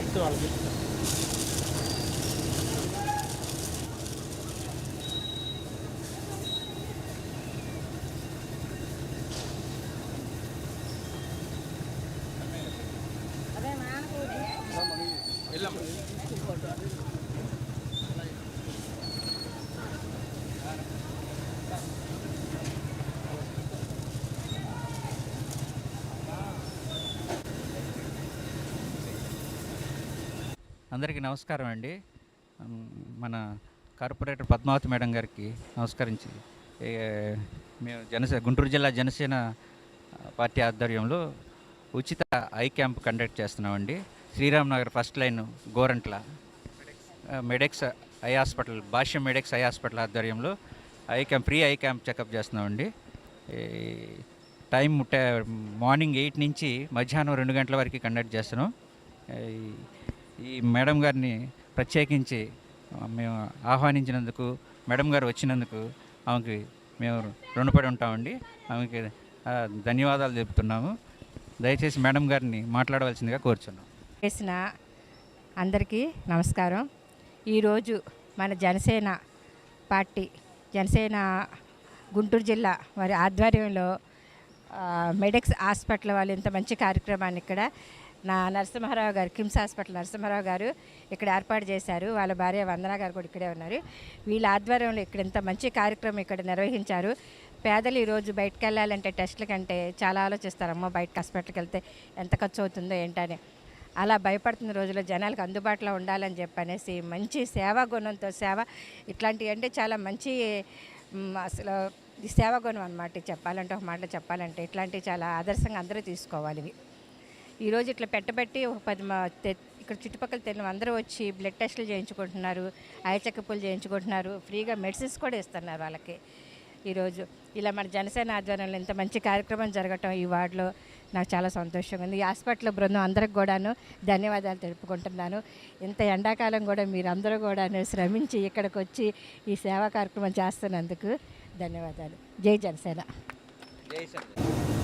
Arts వాళ్ళకి అందరికీ నమస్కారం అండి. మన కార్పొరేటర్ పద్మావతి మేడం గారికి నమస్కరించి మేము జనసేన గుంటూరు జిల్లా జనసేన పార్టీ ఆధ్వర్యంలో ఉచిత ఐ క్యాంప్ కండక్ట్ చేస్తున్నామండి. Sriramnagar first line Gorantla Medex eye hospital Bhashyam Medex eye hospital ఆధ్వర్యంలో eye camp free eye camp checkup చేస్తున్నామండి. టైం మార్నింగ్ ఎయిట్ నుంచి మధ్యాహ్నం రెండు గంటల వరకు కండక్ట్ చేస్తున్నాం. ఈ- మేడం గారిని ప్రత్యేకించి మేము ఆహ్వానించినందుకు మేడం గారు వచ్చినందుకు ఆమెకి మేము రుణపడి ఉంటామండి. ఆమెకి ధన్యవాదాలు చెబుతున్నాము దయచేసి మేడం గారిని మాట్లాడవలసిందిగా కోరుచున్నాం. చేసిన అందరికీ నమస్కారం. ఈరోజు మన జనసేన పార్టీ జనసేన గుంటూరు జిల్లా వారి ఆధ్వర్యంలో మెడిక్స్ మెడెక్స్ హాస్పిటల్ వాళ్ళు ఇంత మంచి కార్యక్రమాన్ని ఇక్కడ నా నరసింహారావు గారు కిమ్స్ హాస్పిటల్ నరసింహారావు గారు ఇక్కడ ఏర్పాటు చేశారు. వాళ్ళ భార్య వందన గారు కూడా ఇక్కడే ఉన్నారు. వీళ్ళ ఆధ్వర్యంలో ఇక్కడ ఇంత మంచి కార్యక్రమం ఇక్కడ నిర్వహించారు. పేదలు ఈరోజు బయటకు వెళ్ళాలంటే టెస్టుల కంటే చాలా ఆలోచిస్తారు. అమ్మో బయటకు హాస్పిటల్కి వెళ్తే ఎంత ఖర్చు అవుతుందో ఏంటని. అలా భయపడుతున్న రోజుల్లో జనాలకు అందుబాటులో ఉండాలని చెప్పనేసి మంచి సేవా గుణంతో సేవ ఇట్లాంటివి అంటే చాలా మంచి అసలు సేవా గుణం అనమాట చెప్పాలంటే ఒక మాట చెప్పాలంటే ఇట్లాంటివి చాలా ఆదర్శంగా అందరూ తీసుకోవాలి ఇవి. ఈరోజు ఇట్లా పెట్టబెట్టి ఒక పది ఇక్కడ చుట్టుపక్కల తెలియని అందరూ వచ్చి బ్లడ్ టెస్టులు చేయించుకుంటున్నారు ఐ చెకప్లు చేయించుకుంటున్నారు ఫ్రీగా మెడిసిన్స్ కూడా ఇస్తున్నారు వాళ్ళకి ఈరోజు ఇలా మన జనసేన ఆధ్వర్యంలో ఇంత మంచి కార్యక్రమం జరగటం ఈ వార్డులో నాకు చాలా సంతోషంగా ఉంది. ఈ హాస్పిటల్ బృందం అందరికి కూడాను ధన్యవాదాలు తెలుపుకుంటున్నాను. ఇంత ఎండాకాలం కూడా మీరందరూ కూడాను శ్రమించి ఇక్కడికి వచ్చి ఈ సేవా కార్యక్రమం చేస్తున్నందుకు ధన్యవాదాలు. జై జనసేన. జై సత్య